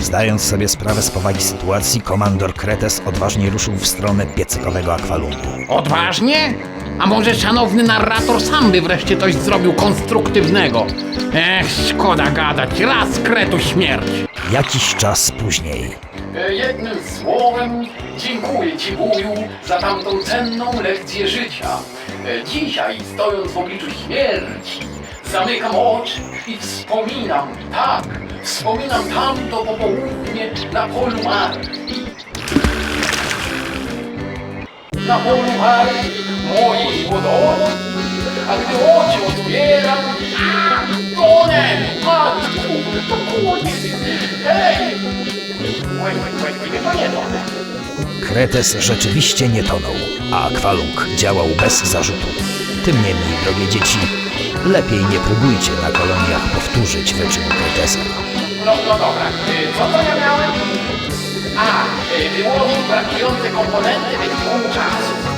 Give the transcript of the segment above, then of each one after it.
Zdając sobie sprawę z powagi sytuacji, komandor Kretes odważnie ruszył w stronę piecykowego akwalungu. Odważnie? A może szanowny narrator sam by wreszcie coś zrobił konstruktywnego? Ech, szkoda gadać, raz kretu śmierć. Jakiś czas później E, Jednym słowem, dziękuję Ci, wuju, za tamtą cenną lekcję życia. E, Dzisiaj, stojąc w obliczu śmierci, zamykam oczy i wspominam, tak, wspominam tamto popołudnie na polu marki. Na polu marki mojej młodości, a gdy oczy otwieram, a, one, matku, to kłodzie, hej! To nie. Kretes rzeczywiście nie tonął, a akwalung działał bez zarzutu. Tym niemniej, drogie dzieci, lepiej nie próbujcie na koloniach powtórzyć wyczynu Kretesa. No, no dobra, y, co to ja miałem? A, y, wyłowił brakujące komponenty wyniku czasu.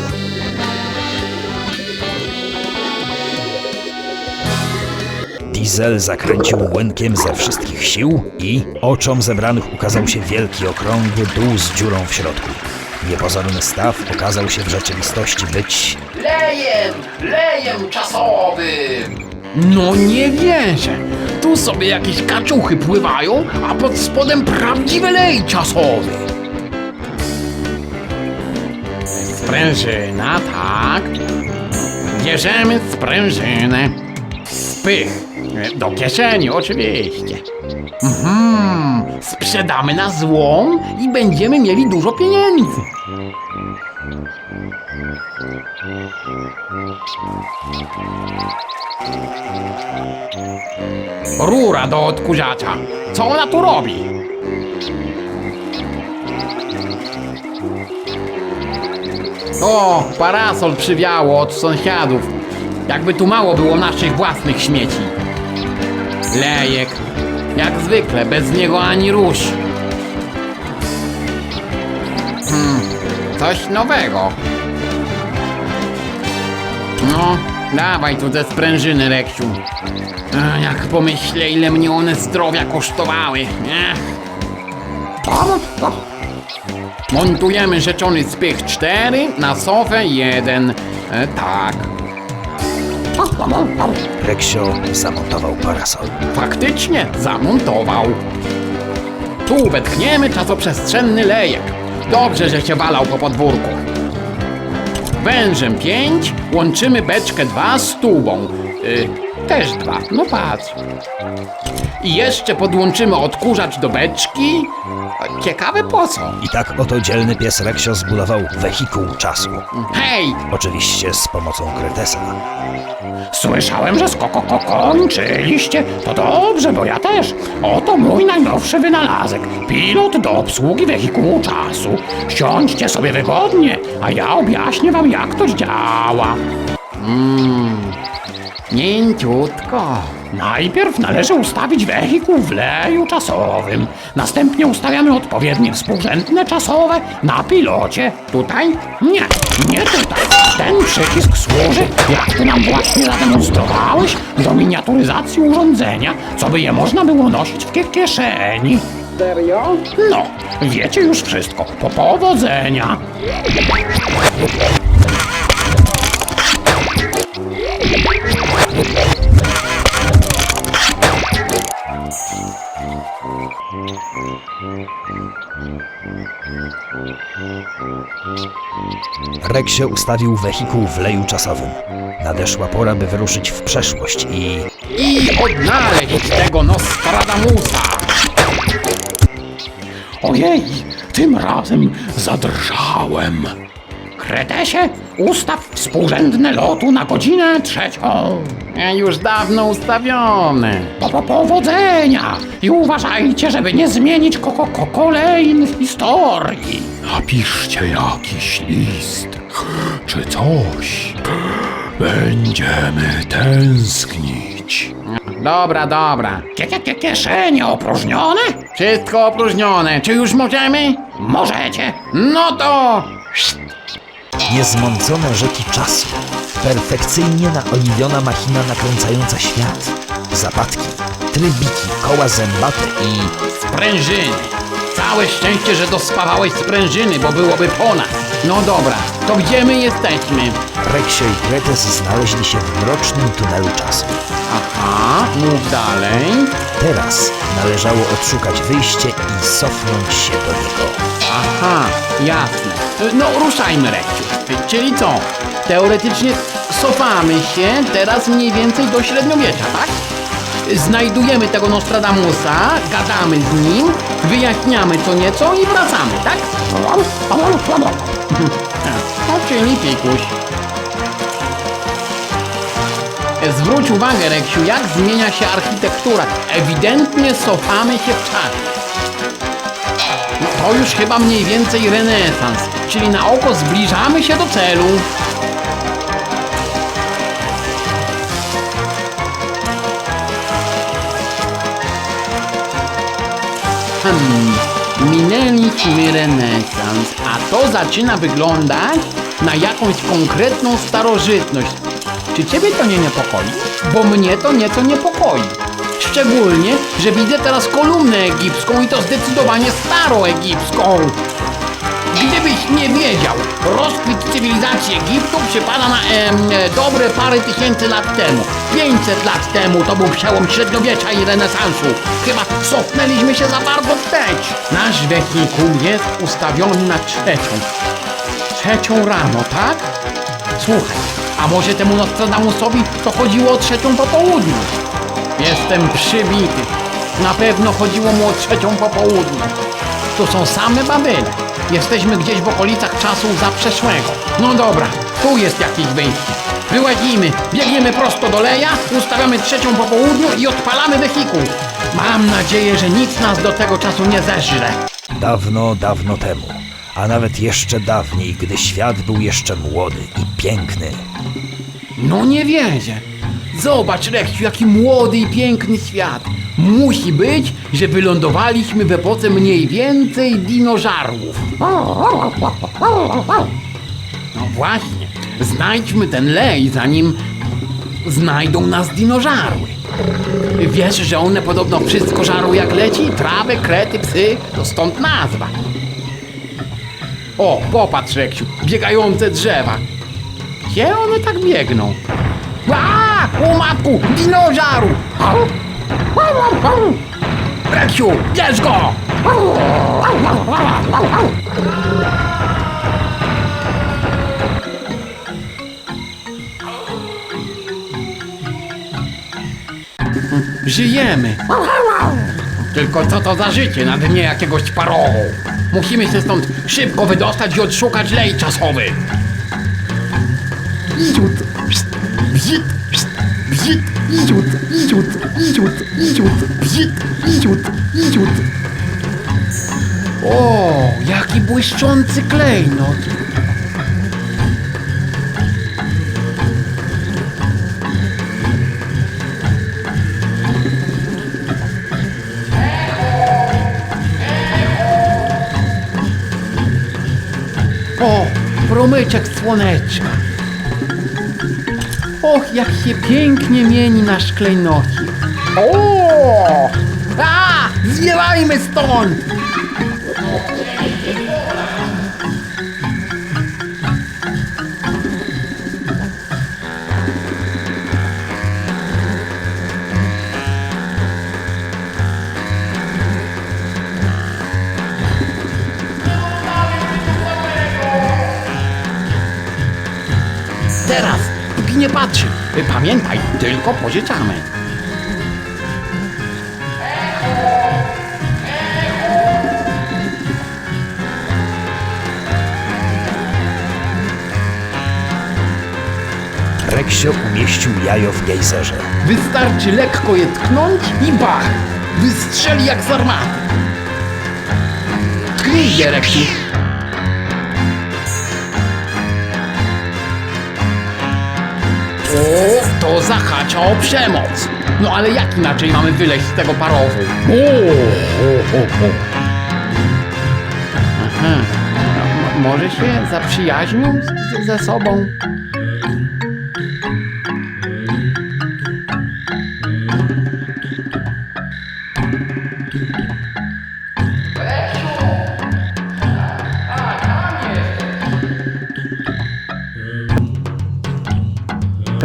Diesel zakręcił łynkiem ze wszystkich sił i oczom zebranych ukazał się wielki, okrągły dół z dziurą w środku. Niepozorny staw okazał się w rzeczywistości być Lejem, lejem czasowym. No nie wierzę. Tu sobie jakieś kaczuchy pływają, a pod spodem prawdziwy lej czasowy. Sprężyna, tak. Bierzemy sprężynę. Spych. Do kieszeni, oczywiście. Mhm. Sprzedamy na złom i będziemy mieli dużo pieniędzy. Rura do odkurzacza. Co ona tu robi? O, parasol przywiało od sąsiadów. Jakby tu mało było naszych własnych śmieci. Lejek. Jak zwykle, bez niego ani rusz. Hmm, coś nowego. No, dawaj tu te sprężyny, Reksiu. Jak pomyślę, ile mnie one zdrowia kosztowały. Ech. Montujemy rzeczony spych 4 na sofę 1. E, tak. Reksio zamontował parasol. Faktycznie zamontował. Tu wetkniemy czasoprzestrzenny lejek. Dobrze, że się walał po podwórku. Wężem 5 łączymy beczkę 2 z tubą. Y, też dwa, no patrz. I jeszcze podłączymy odkurzacz do beczki. Ciekawe po co. I tak oto dzielny pies Reksio zbudował wehikuł czasu. Hej, Oczywiście z pomocą Kretesa. Słyszałem, że skoko ko kończyliście. To dobrze, bo ja też. Oto mój najnowszy wynalazek. Pilot do obsługi wehikułu czasu. Siądźcie sobie wygodnie, a ja objaśnię wam, jak to działa. Mięciutko. Najpierw należy ustawić wehikuł w leju czasowym. Następnie ustawiamy odpowiednie współrzędne czasowe na pilocie. Tutaj? Nie, nie tutaj. Ten przycisk służy, jak ty nam właśnie zademonstrowałeś, do miniaturyzacji urządzenia, co by je można było nosić w kie- kieszeni. Serio? No, wiecie już wszystko. Po powodzenia. Reksio ustawił wehikuł w leju czasowym. Nadeszła pora, by wyruszyć w przeszłość i i odnaleźć tego Nostradamusa. Ojej, tym razem zadrżałem. Kretesie, ustaw współrzędne lotu na godzinę trzecią. Już dawno ustawione. Po, po powodzenia i uważajcie, żeby nie zmienić ko ko ko kolejnych historii. Napiszcie jakiś list czy coś. Będziemy tęsknić. Dobra, dobra. Kie, kie, kie, kieszenie opróżnione? Wszystko opróżnione. Czy już możemy? Możecie. No to... niezmącone rzeki czasu, perfekcyjnie naoliwiona machina nakręcająca świat, zapadki, trybiki, koła zębate i Sprężyny. Całe szczęście, że dospawałeś sprężyny, bo byłoby po nas. No dobra, to gdzie my jesteśmy? Reksio i Kretes znaleźli się w mrocznym tunelu czasu. Aha, mów dalej. Teraz należało odszukać wyjście i cofnąć się do niego. Aha, jasne. No ruszajmy, Rekciu. Czyli co? Teoretycznie cofamy się teraz mniej więcej do średniowiecza, tak? Znajdujemy tego Nostradamusa, gadamy z nim, wyjaśniamy co nieco i wracamy, tak? No, czyli pikuś. Zwróć uwagę, Reksiu, jak zmienia się architektura. Ewidentnie cofamy się w czasie. To już chyba mniej więcej renesans, czyli na oko zbliżamy się do celu. Hmm, minęliśmy renesans, a to zaczyna wyglądać na jakąś konkretną starożytność. Czy ciebie to nie niepokoi? Bo mnie to nieco niepokoi. Szczególnie, że widzę teraz kolumnę egipską i to zdecydowanie staroegipską. Gdybyś nie wiedział, rozkwit cywilizacji Egiptu przypada na em, dobre parę tysięcy lat temu. 500 lat temu to był przełom średniowiecza i renesansu. Chyba cofnęliśmy się za bardzo wstecz. Nasz wehikuł jest ustawiony na trzecią. Trzecią rano, tak? Słuchaj, a może temu Nostradamusowi to chodziło o trzecią po południu? Jestem przybity. Na pewno chodziło mu o trzecią po południu. To są same babyle. Jesteśmy gdzieś w okolicach czasu zaprzeszłego. No dobra, tu jest jakieś wyjście. Wyłazimy, biegniemy prosto do leja, ustawiamy trzecią po południu i odpalamy wehikuł. Mam nadzieję, że nic nas do tego czasu nie zeżre. Dawno, dawno temu, a nawet jeszcze dawniej, gdy świat był jeszcze młody i piękny. No nie wierzę. Zobacz, Reksiu, jaki młody i piękny świat. Musi być, że wylądowaliśmy w epoce mniej więcej dinożarłów. No właśnie. Znajdźmy ten lej, zanim znajdą nas dinożarły. Wiesz, że one podobno wszystko żarły jak leci? Trawę, krety, psy. To stąd nazwa. O, popatrz, Reksiu, biegające drzewa. Gdzie one tak biegną? O matku, dinożaru! Reksiu, bierz go! Żyjemy! Tylko co to za życie na dnie jakiegoś parowu? Musimy się stąd szybko wydostać i odszukać lej czasowy! Bzit! Bzit! Idiot! Idiot! Idiot! Idiot! Bzit! Idiot! Idiot! O, jaki błyszczący klejnot! O, promyczek słoneczka! Och, jak się pięknie mieni nasz klejnocik. O! A! Zwiewajmy stąd! Patrzy. Pamiętaj, tylko pożyczamy. Reksio umieścił jajo w gejzerze. Wystarczy lekko je tknąć i bach! Wystrzeli jak z armaty. Tknij je, Reksiu. O, to zahacza o przemoc. No ale jak inaczej mamy wyleźć z tego parowu? O, o, o, o. Aha. może się zaprzyjaźnią z, ze sobą.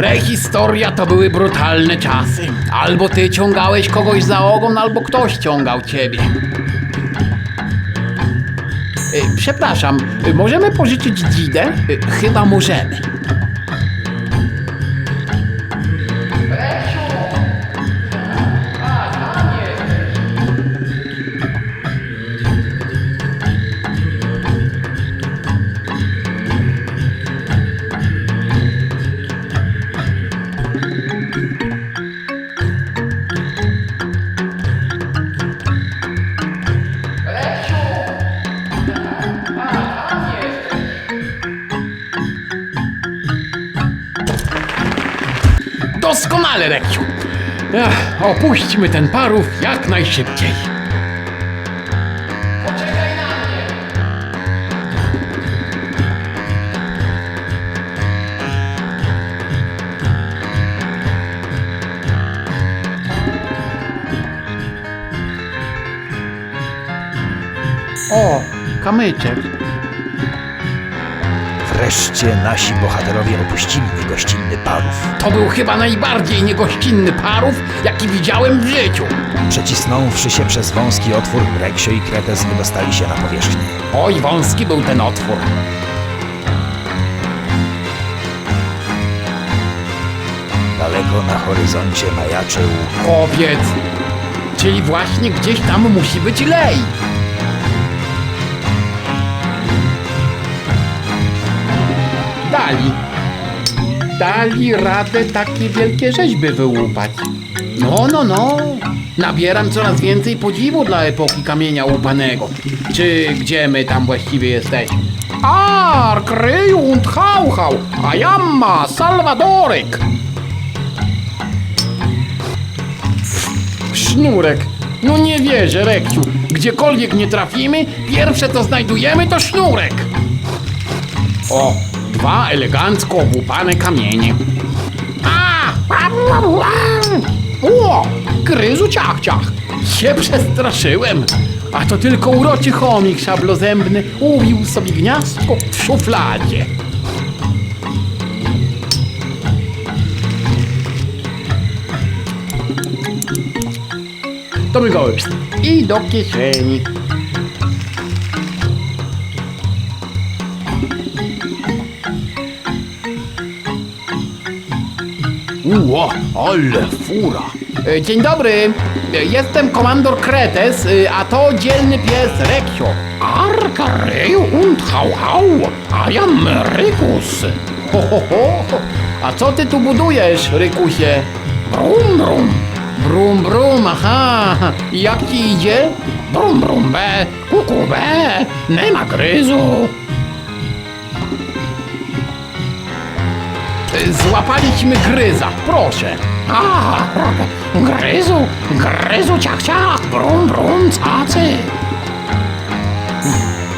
Prehistoria to były brutalne czasy. Albo ty ciągałeś kogoś za ogon, albo ktoś ciągał ciebie. Y, Przepraszam, y, możemy pożyczyć dzidę? Y, Chyba możemy. Doskonale, Reksiu. Ech, opuśćmy ten parów jak najszybciej. Poczekaj na mnie! O, kamyczek. Wreszcie nasi bohaterowie opuścili niegościnny parów. To był chyba najbardziej niegościnny parów, jaki widziałem w życiu. Przecisnąwszy się przez wąski otwór, Reksio i Kretes wydostali się na powierzchnię. Oj, wąski był ten otwór. Daleko na horyzoncie majaczył Kobiec. Czyli właśnie gdzieś tam musi być lej. Dali. Dali radę takie wielkie rzeźby wyłupać. No, no, no. Nabieram coraz więcej podziwu dla epoki kamienia łupanego. Czy gdzie my tam właściwie jesteśmy? A, kryj und hał, hał, a jamma, Salwadoryk. Sznurek. No nie wierzę, Reksiu. Gdziekolwiek nie trafimy, pierwsze co znajdujemy to sznurek. O, dwa elegancko obłupane kamienie. A! O! Gryzu ciach ciach. Się przestraszyłem. A to tylko uroczy chomik szablozębny ubił sobie gniazdko w szufladzie. To my go i do kieszeni. Ło, ale fura. E, Dzień dobry, E, jestem komandor Kretes, e, a to dzielny pies Reksio. Arkareju und hau hau, a ja Rykus. Ho, ho, ho. A co ty tu budujesz, Rykusie? Brum, brum. Brum, brum, aha. I jak ci idzie? Brum, brum, be, kuku, be, nie ma gryzu. Złapaliśmy gryza, proszę. A, gryzu, gryzu, ciach, ciach, brum, brum, cacy.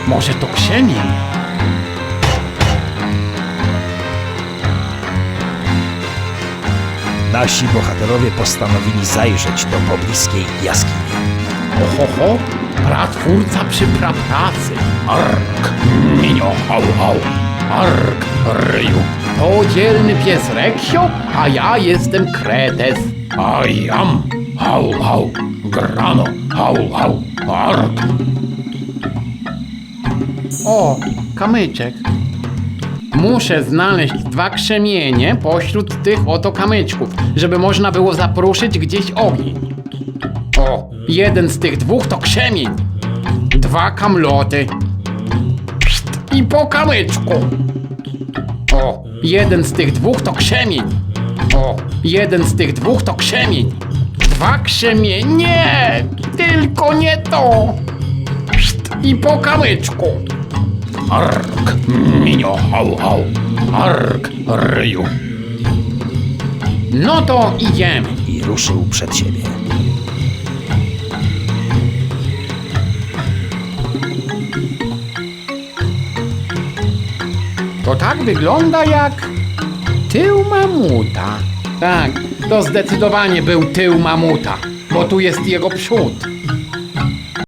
Może to krzemień? Nasi bohaterowie postanowili zajrzeć do pobliskiej jaskini. Ohoho, pratwórca przy prapracy. Ark, minio, hał, hał. Ark, ryju. To dzielny pies Reksio, a ja jestem Kretes. A jam, hał, hał. Grano, hał, hał. Ark. O, kamyczek. Muszę znaleźć dwa krzemienie pośród tych oto kamyczków, żeby można było zapruszyć gdzieś ogień. O, jeden z tych dwóch to krzemień. Dwa kamloty. Pszt, I po kamyczku. O, jeden z tych dwóch to krzemień. O, jeden z tych dwóch to krzemień. Dwa krzemienie. Nie, tylko nie to. Pszt, I po kamyczku. Ark, minio, hał, hał. Ark, ryju. No to idziemy. I ruszył przed siebie. To tak wygląda jak tył mamuta. Tak, to zdecydowanie był tył mamuta, bo tu jest jego przód.